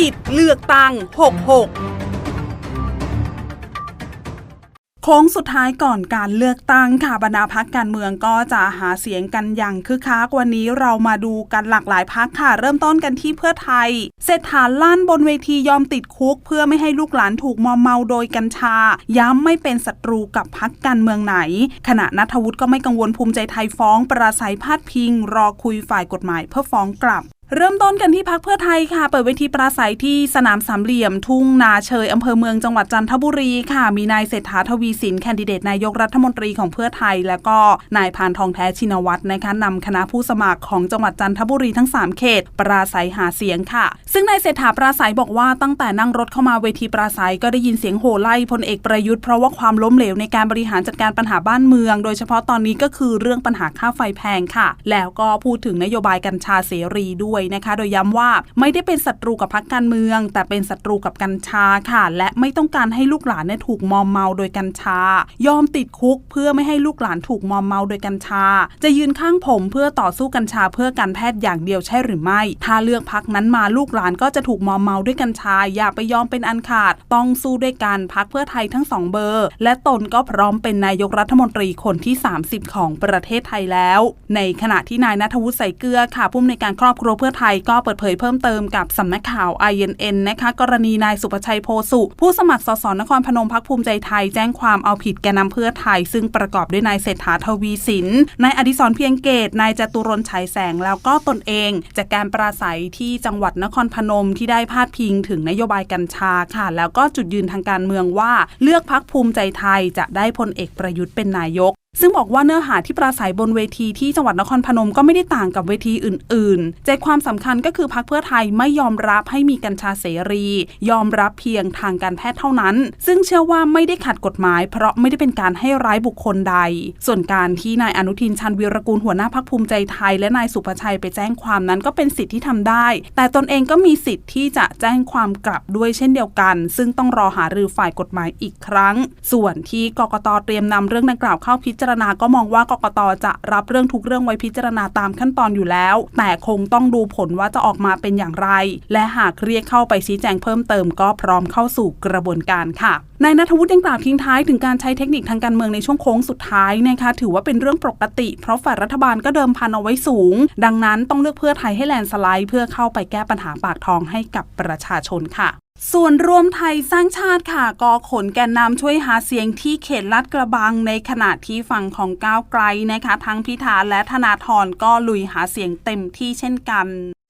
ติดเลือกตั้ง 66 โค้งสุดท้ายก่อนการเลือกตั้งค่ะบรรดาพักการเมืองก็จะหาเสียงกันอย่างคึกคักวันนี้เรามาดูกันหลากหลายพักค่ะ เริ่มต้นกันที่เพื่อไทย เศรษฐาลั่นบนเวทียอมติดคุก เพื่อไม่ให้ลูกหลานถูกมอมเมาโดยกัญชา ย้ำไม่เป็นศัตรูกับพักการเมืองไหน ขณะนัทวุฒิก็ไม่กังวลภูมิใจไทยฟ้องปราศัยพาดพิง รอคุยฝ่ายกฎหมายเพื่อฟ้องกลับ เริ่มต้นกันที่พักเพื่อไทยค่ะ เปิดเวทีปราศัยที่สนามสามเหลี่ยม ทุ่งนาเชยอำเภอเมืองจังหวัดจันทบุรีค่ะ มีนายเศรษฐาทวีสินแคนดิเดตนายกรัฐมนตรีของเพื่อไทย แล้วก็นายพานทองแท้ชินวัตรนะคะนำคณะผู้สมัครของจังหวัดจันทบุรีทั้ง 3 เขต ปราศัยหาเสียงค่ะ ซึ่งนายเศรษฐาปราศัยบอกว่าตั้งแต่นั่งรถเข้ามาเวทีปราศัยก็ได้ยินเสียงโห่ไล่พลเอกประยุทธ์เพราะว่าความล้มเหลวในการบริหารจัดการปัญหาบ้านเมือง โดยเฉพาะตอนนี้ก็คือเรื่องปัญหาค่าไฟแพงค่ะ แล้วก็พูดถึงนโยบายกัญชาเสรีด้วยนะคะ โดยย้ำว่าไม่ได้เป็นศัตรูกับพรรคการเมือง แต่เป็นศัตรูกับกัญชาค่ะ และไม่ต้องการให้ลูกหลานเนี่ยถูกมอมเมาโดยกัญชา ยอมติดคุกเพื่อไม่ให้ลูกหลานถูกมอมเมาโดยกัญชา จะยืนข้างผมเพื่อต่อสู้กัญชาเพื่อการแพทย์อย่างเดียวใช่หรือไม่ ถ้าเลือกพักนั้นมาลูกหลานก็จะถูกมอมเมาด้วยกัญชา อย่าไปยอมเป็นอันขาด ต้องสู้ด้วยกันพักเพื่อไทยทั้งสองเบอร์ และตนก็พร้อมเป็นนายกรัฐมนตรีคนที่ 30 ของประเทศไทยแล้ว ในขณะที่นายนัทวุฒิใส่เกลือค่ะผู้อำนวยการครอบครัวเพื่อไทยก็เปิดเผยเพิ่มเติมกับสำนักข่าว INN นะคะกรณีนายสุประชัยโพสุ ผู้สมัครสสนครพนมพักภูมิใจไทยแจ้งความเอาผิดแกนนำเพื่อไทย ซึ่งประกอบด้วยนายเศรษฐาทวีสินนายอดิศรเพียงเกตนายจตุรนฉายแสงแล้วก็ตนเอง จากการปราศัยที่จังหวัดนครพนมที่ได้พาดพิงถึงนโยบายกัญชาค่ะ แล้วก็จุดยืนทางการเมืองว่า เลือกพักภูมิใจไทยจะได้พลเอกประยุทธ์เป็นนายก ซึ่งบอกว่าเนื้อหาที่ปราศัยบนเวทีที่จังหวัดนครพนมก็ไม่ได้ต่างกับเวทีอื่น ๆ ใจความสำคัญก็คือพักเพื่อไทยไม่ยอมรับให้มีกัญชาเสรี ยอมรับเพียงทางการแพทย์เท่านั้น ซึ่งเชื่อว่าไม่ได้ขัดกฎหมาย เพราะไม่ได้เป็นการให้ร้ายบุคคลใด ส่วนการที่นายอนุทินชันวีรกูลหัวหน้าพักภูมิใจไทย และนายสุภชัยไปแจ้งความนั้นก็เป็นสิทธิ์ที่ทำได้ แต่ตนเองก็มีสิทธิ์ที่จะแจ้งความกลับด้วยเช่นเดียวกัน ซึ่งต้องรอหารือฝ่ายกฎหมายอีกครั้ง ส่วนที่กกตเตรียมนำเรื่องดังกล่าวเข้าพิจารณาก็มองว่ากกตจะรับเรื่องทุกเรื่องไว้พิจารณาตามขั้นตอนอยู่แล้ว แต่คงต้องดูผลว่าจะออกมาเป็นอย่างไร และหากเรียกเข้าไปชี้แจงเพิ่มเติมก็พร้อมเข้าสู่กระบวนการค่ะนายนัทวุฒิยังกล่าวทิ้งท้ายถึงการใช้เทคนิคทางการเมืองในช่วงโค้งสุดท้ายนะคะถือว่าเป็นเรื่องปกติ เพราะฝ่ายรัฐบาลก็เดิมพันเอาไว้สูง ดังนั้นต้องเลือกเพื่อไทยให้แลนสไลด์ เพื่อเข้าไปแก้ปัญหาปากท้องให้กับประชาชนค่ะ ส่วนรวมไทยสร้างชาติค่ะก็ขนแกนนำช่วยหาเสียงที่เขตลาดกระบังในขณะที่ฝั่งของก้าวไกลนะคะ ทั้งพิธาและธนาธรก็ลุยหาเสียงเต็มที่เช่นกัน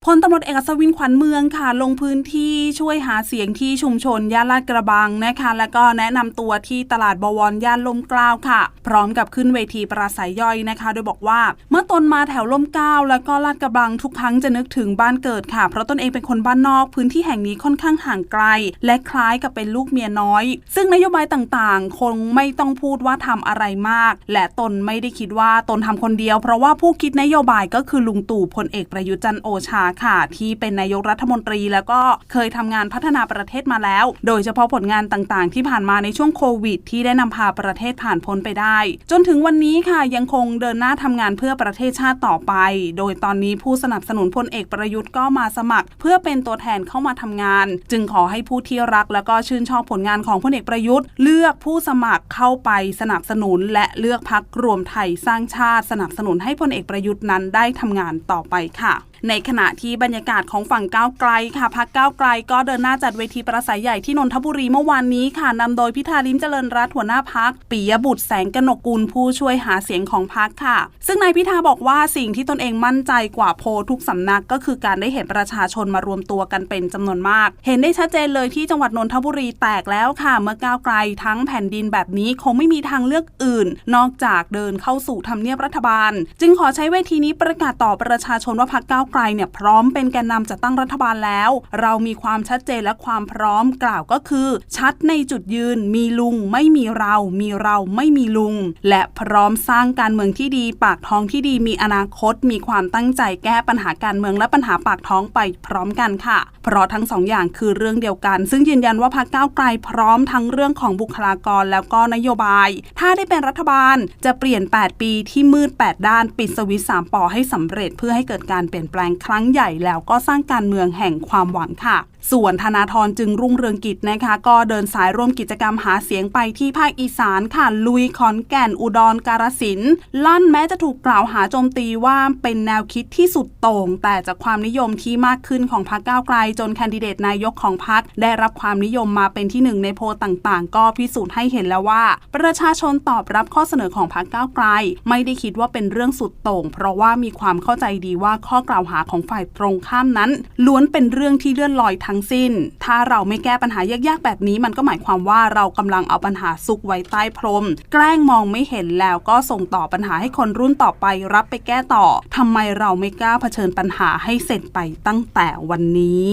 พลตำรวจเอกอัศวินขวัญเมืองค่ะ ลงพื้นที่ช่วยหาเสียงที่ชุมชนย่านลาดกระบังนะคะ แล้วก็แนะนำตัวที่ตลาดบวรย่านลมกล้าวค่ะ พร้อมกับขึ้นเวทีปราศัยย่อยนะคะ โดยบอกว่า เมื่อตนมาแถวลมกล้าวแล้วก็ลาดกระบังทุกครั้งจะนึกถึงบ้านเกิดค่ะ เพราะตนเองเป็นคนบ้านนอกพื้นที่แห่งนี้ค่อนข้างห่างไกล และคล้ายกับเป็นลูกเมียน้อย ซึ่งนโยบายต่างๆ คงไม่ต้องพูดว่าทำอะไรมาก และตนไม่ได้คิดว่าตนทำคนเดียว เพราะว่าผู้คิดนโยบายก็คือลุงตู่พลเอกประยุทธ์จันโอชาค่ะ ที่เป็นนายกรัฐมนตรีแล้วก็เคยทำงานพัฒนาประเทศมาแล้ว โดยเฉพาะผลงานต่างๆ ที่ผ่านมาในช่วงโควิด ที่ได้นำพาประเทศผ่านพ้นไปได้ จนถึงวันนี้ค่ะยังคงเดินหน้าทำงานเพื่อประเทศชาติต่อไป โดยตอนนี้ผู้สนับสนุนพลเอกประยุทธ์ก็มาสมัคร เพื่อเป็นตัวแทนเข้ามาทำงาน จึงขอให้ผู้ที่รัก แล้วก็ชื่นชอบผลงานของพลเอกประยุทธ์ เลือกผู้สมัครเข้าไปสนับสนุน และเลือกพักรวมไทยสร้างชาติ สนับสนุนให้พลเอกประยุทธ์นั้นได้ทำงานต่อไปค่ะ ในขณะที่บรรยากาศของฝั่งก้าวไกลค่ะพักก้าวไกลก็เดินหน้าจัดเวทีประสัยใหญ่ที่นนทบุรีเมื่อวานนี้ค่ะนำโดยพิธาลิมเจริญรัตน์หัวหน้าพักปิยบุตรแสงกนกุลผู้ช่วยหาเสียงของพักค่ะ ซึ่งนายพิธาบอกว่าสิ่งที่ตนเองมั่นใจกว่าโพทุกสำนักก็คือการได้เห็นประชาชนมารวมตัวกันเป็นจำนวนมาก เห็นได้ชัดเจนเลยที่จังหวัดนนทบุรีแตกแล้วค่ะ เมื่อก้าวไกลทั้งแผ่นดินแบบนี้คงไม่มีทางเลือกอื่น นอกจากเดินเข้าสู่ทำเนียบรัฐบาล จึงขอใช้เวทีนี้ประกาศต่อประชาชนว่าพักก้าวไกลเนี่ยพร้อมเป็นแกนนำจัดตั้งรัฐบาลแล้ว เรามีความชัดเจนและความพร้อมกล่าวก็คือ ชัดในจุดยืน มีลุงไม่มีเรา มีเราไม่มีลุง และพร้อมสร้างการเมืองที่ดี ปากท้องที่ดีมีอนาคต มีความตั้งใจแก้ปัญหาการเมืองและปัญหาปากท้องไปพร้อมกันค่ะ เพราะทั้งสองอย่างคือเรื่องเดียวกัน ซึ่งยืนยันว่าพรรคก้าวไกลพร้อมทั้งเรื่องของบุคลากรแล้วก็นโยบาย ถ้าได้เป็นรัฐบาลจะเปลี่ยน 8 ปีที่มืด 8 ด้าน ปิดสวิตสามปอให้สำเร็จเพื่อให้เกิดการเปลี่ยนแปลงครั้งใหญ่แล้วก็สร้างการเมืองแห่งความหวังค่ะ ส่วนธนาธรจึงรุ่งเรืองกิจนะคะ ก็เดินสายร่วมกิจกรรมหาเสียงไปที่ภาคอีสานค่ะลุยขอนแก่นอุดรกาฬสินลั่นแม้จะถูกกล่าวหาโจมตีว่าเป็นแนวคิดที่สุดโต่ง แต่จากความนิยมที่มากขึ้นของพรรคก้าวไกล จนแคนดิเดตนายกของพรรคได้รับความนิยมมาเป็นที่หนึ่งในโพลต่างๆ ก็พิสูจน์ให้เห็นแล้วว่า ประชาชนตอบรับข้อเสนอของพรรคก้าวไกล ไม่ได้คิดว่าเป็นเรื่องสุดโต่ง เพราะว่ามีความเข้าใจดีว่าข้อกล่าวหาของฝ่ายตรงข้ามนั้น ล้วนเป็นเรื่องที่เลื่อนลอยทงสิ้น ถ้าเราไม่แก้ปัญหายากๆ แบบนี้มันก็หมายความว่าเรากำลังเอาปัญหาซุกไว้ใต้พรม แกล้งมองไม่เห็นแล้วก็ส่งต่อปัญหาให้คนรุ่นต่อไปรับไปแก้ต่อทำไมเราไม่กล้าเผชิญปัญหาให้เสร็จไปตั้งแต่วันนี้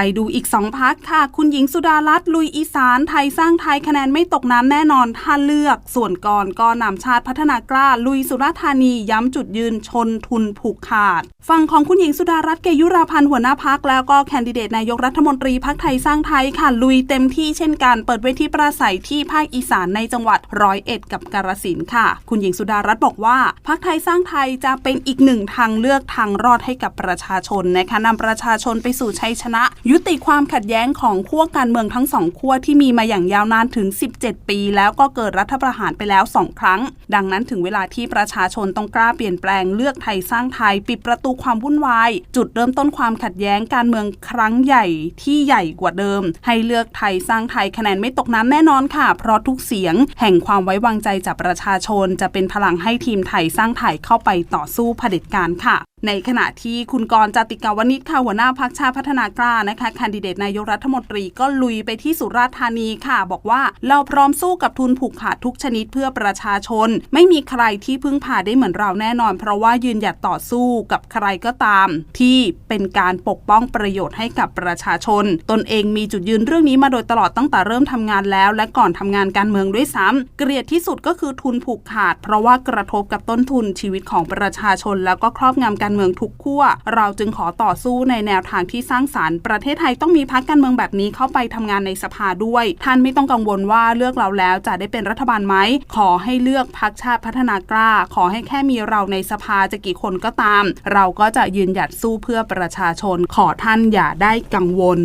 ไปดูอีกสองพักค่ะ คุณหญิงสุดารัตน์ลุยอีสาน ไทยสร้างไทยคะแนนไม่ตกน้ำแน่นอนถ้าเลือก ส่วนก่อนก็นำชาติพัฒนากล้า ลุยสุราษฎร์ธานีย้ำจุดยืนชนทุนผูกขาด ฝั่งของคุณหญิงสุดารัตน์เกยุราพันธ์หัวหน้าพักแล้วก็แคนดิเดตนายกรัฐมนตรีพักไทยสร้างไทยค่ะลุยเต็มที่เช่นกันเปิดเวทีปราศัยที่ภาคอีสานในจังหวัดร้อยเอ็ดกับกาฬสินธุ์ค่ะ คุณหญิงสุดารัตน์บอกว่าพักไทยสร้างไทยจะเป็นอีกหนึ่งทางเลือกทางรอดให้กับประชาชนนะคะนำประชาชนไปสู่ชัยชนะยุติความขัดแย้งของขั้วการเมืองทั้งสองขั้วที่มีมาอย่างยาวนานถึง 17 ปี แล้วก็เกิดรัฐประหารไปแล้ว2ครั้ง ดังนั้นถึงเวลาที่ประชาชนต้องกล้าเปลี่ยนแปลงเลือกไทยสร้างไทย ปิดประตูความวุ่นวาย จุดเริ่มต้นความขัดแย้งการเมืองครั้งใหญ่ที่ใหญ่กว่าเดิม ให้เลือกไทยสร้างไทยคะแนนไม่ตกน้ำแน่นอนค่ะ เพราะทุกเสียง แห่งความไว้วางใจจากประชาชน จะเป็นพลังให้ทีมไทยสร้างไทยเข้าไปต่อสู้เผด็จการค่ะในขณะที่คุณกรณ์จติกาวนิชค่ะหัวหน้าพักชาติพัฒนากล้านะคะแคนดิเดตนายกรัฐมนตรีก็ลุยไปที่สุราษฎร์ธานีค่ะ บอกว่าเราพร้อมสู้กับทุนผูกขาดทุกชนิดเพื่อประชาชน ไม่มีใครที่พึ่งพาได้เหมือนเราแน่นอน เพราะว่ายืนหยัดต่อสู้กับใครก็ตาม ที่เป็นการปกป้องประโยชน์ให้กับประชาชน ตนเองมีจุดยืนเรื่องนี้มาโดยตลอดตั้งแต่เริ่มทำงานแล้ว และก่อนทำงานการเมืองด้วยซ้ำเกลียดที่สุดก็คือทุนผูกขาด เพราะว่ากระทบกับต้นทุนชีวิตของประชาชน แล้วก็ครอบงำการการเมืองทุกขั้วเราจึงขอต่อสู้ในแนวทางที่สร้างสารรค์ ประเทศไทยต้องมีพักการเมืองแบบนี้เข้าไปทำงานในสภาด้วย ท่านไม่ต้องกังวลว่าเลือกเราแล้วจะได้เป็นรัฐบาลไหมขอให้เลือกพักชาติพัฒนากล้า ขอให้แค่มีเราในสภาจะกี่คนก็ตาม เราก็จะยืนหยัดสู้เพื่อประชาชน ขอท่านอย่าได้กังวล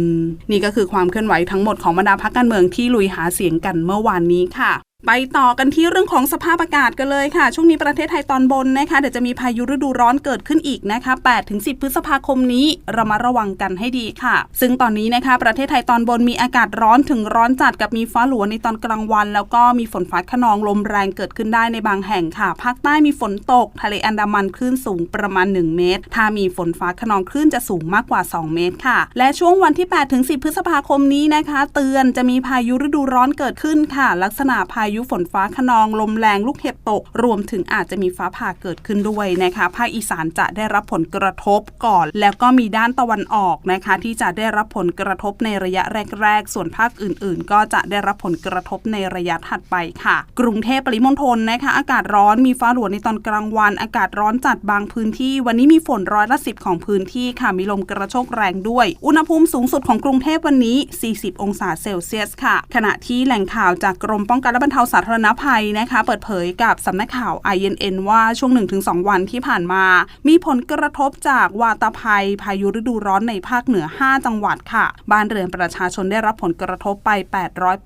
นี่ก็คือความเคลื่อนไหวทั้งหมดของบรรดาพักการเมืองที่ลุยหาเสียงกันเมื่อวานนี้ค่ะ ไปต่อกันที่เรื่องของสภาพอากาศกันเลยค่ะ ช่วงนี้ประเทศไทยตอนบนนะคะเดี๋ยวจะมีพายุฤดูร้อนเกิดขึ้นอีกนะคะ8ถึง10 พฤษภาคมนี้เรามาระวังกันให้ดีค่ะ ซึ่งตอนนี้นะคะประเทศไทยตอนบนมีอากาศร้อนถึงร้อนจัดกับมีฟ้าหลวในตอนกลางวัน แล้วก็มีฝนฟ้าขนองลมแรงเกิดขึ้นได้ในบางแห่งค่ะ ภาคใต้มีฝนตก ทะเลอันดามันคลื่นสูงประมาณ 1 เมตร ถ้ามีฝนฟ้าขนองคลื่นจะสูงมากกว่า 2 เมตรค่ะ และช่วงวันที่8ถึง10 พฤษภาคมนี้นะคะ เตือนจะมีพายุฤดูร้อนเกิดขึ้นค่ะ ลักษณะพายุยุฝนฟ้าขนองลมแรงลูกเห็บตก รวมถึงอาจจะมีฟ้าผ่าเกิดขึ้นด้วยนะคะภาคอีสานจะได้รับผลกระทบก่อน แล้วก็มีด้านตะวันออกนะคะที่จะได้รับผลกระทบในระยะแรกๆ ส่วนภาคอื่น ๆ ก็จะได้รับผลกระทบในระยะถัดไปค่ะ กรุงเทพปริมณฑลนะคะอากาศร้อนมีฟ้าหลวในตอนกลางวัน อากาศร้อนจัดบางพื้นที่ วันนี้มีฝนร้อยละสิบของพื้นที่ค่ะมีลมกระโชกแรงด้วย อุณหภูมิสูงสุดของกรุงเทพวันนี้ 40 องศาเซลเซียสค่ะ ขณะที่แหล่งข่าวจากกรมป้องกันและบรรเทาสาธารณภัยนะคะ เปิดเผยกับสำนักข่าว INN ว่าช่วง 1-2 วันที่ผ่านมา มีผลกระทบจากวาตภัย พายุฤดูร้อนในภาคเหนือ 5 จังหวัดค่ะ บ้านเรือนประชาชนได้รับผลกระทบไป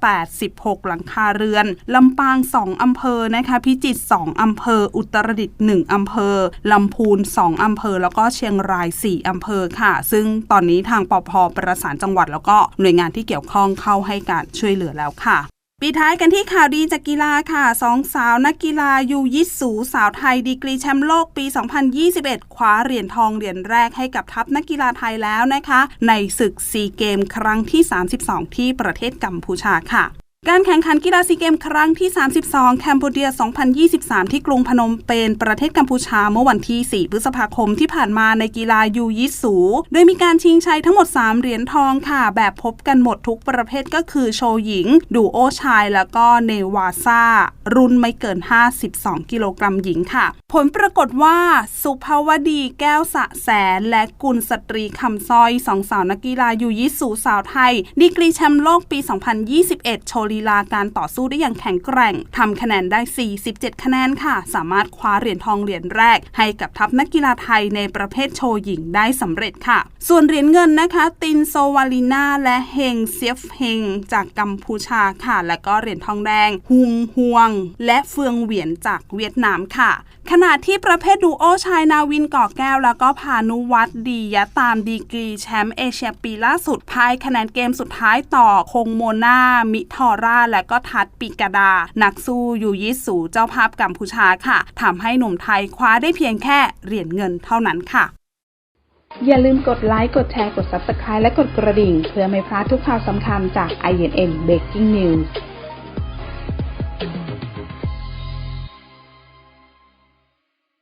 886 หลังคาเรือน ลำปาง 2 อำเภอนะคะ พิจิตร 2 อำเภอ อุตรดิตถ์ 1 อำเภอ ลำพูน 2 อำเภอ แล้วก็เชียงราย 4 อำเภอค่ะ ซึ่งตอนนี้ทางปพประสานจังหวัดแล้วก็หน่วยงานที่เกี่ยวข้องเข้าให้การช่วยเหลือแล้วค่ะ ปิดท้ายกันที่ข่าวดีจากกีฬาค่ะสองสาวนักกีฬายูยิสูสาวไทยดีกรีแชมป์โลกปี 2021 คว้าเหรียญทองเหรียญแรกให้กับทัพนักกีฬาไทยแล้วนะคะ ในศึกซีเกมครั้งที่ 32 ที่ประเทศกัมพูชาค่ะ การแข่งขันกีฬาซีเกมครั้งที่ 32 แคมโบเดีย 2023 ที่กรุงพนมเปญ ประเทศกัมพูชาเมื่อวันที่ 4 พฤษภาคมที่ผ่านมาในกีฬายูยิสู โดยมีการชิงชัยทั้งหมด 3 เหรียญทองค่ะ แบบพบกันหมดทุกประเภทก็คือโชว์หญิง ดูโอชาย แล้วก็เนวาซารุ่นไม่เกิน 52 กิโลกรัมหญิงค่ะ ผลปรากฏว่าสุภาวดีแก้วสะแสน และกุลสตรีคำสร้อยสองสาวนักกีฬายูยิสูสาวไทย ดีกรีแชมป์โลกปี 2021 โชลีลีลาการต่อสู้ได้อย่างแข็งแกร่งทำคะแนนได้ 47 คะแนนค่ะ สามารถคว้าเหรียญทองเหรียญแรก ให้กับทัพนักกีฬาไทยในประเภทโชว์หญิงได้สำเร็จค่ะ ส่วนเหรียญเงินนะคะ ตินโซวาลิน่าและเฮงเซียฟเฮงจากกัมพูชาค่ะ และก็เหรียญทองแดงฮุงฮวง และเฟืองเหวียนจากเวียดนามค่ะ ขณะที่ประเภทดูโอชายนาวินก่อแก้ว แล้วก็พานุวัตรดียะตามดีกรีแชมป์เอเชียปีล่าสุดพ่ายคะแนนเกมสุดท้ายต่อคงโมนามิทอรา และก็ทัดปิกาดา นักสู้ยูยิสูเจ้าภาพกัมพูชาค่ะทำให้หนุ่มไทยคว้าได้เพียงแค่เหรียญเงินเท่านั้นค่ะ อย่าลืมกดไลค์ กดแชร์ กด Subscribe และกดกระดิ่ง เพื่อไม่พลาดทุกข่าวสำคัญจาก INN Breaking News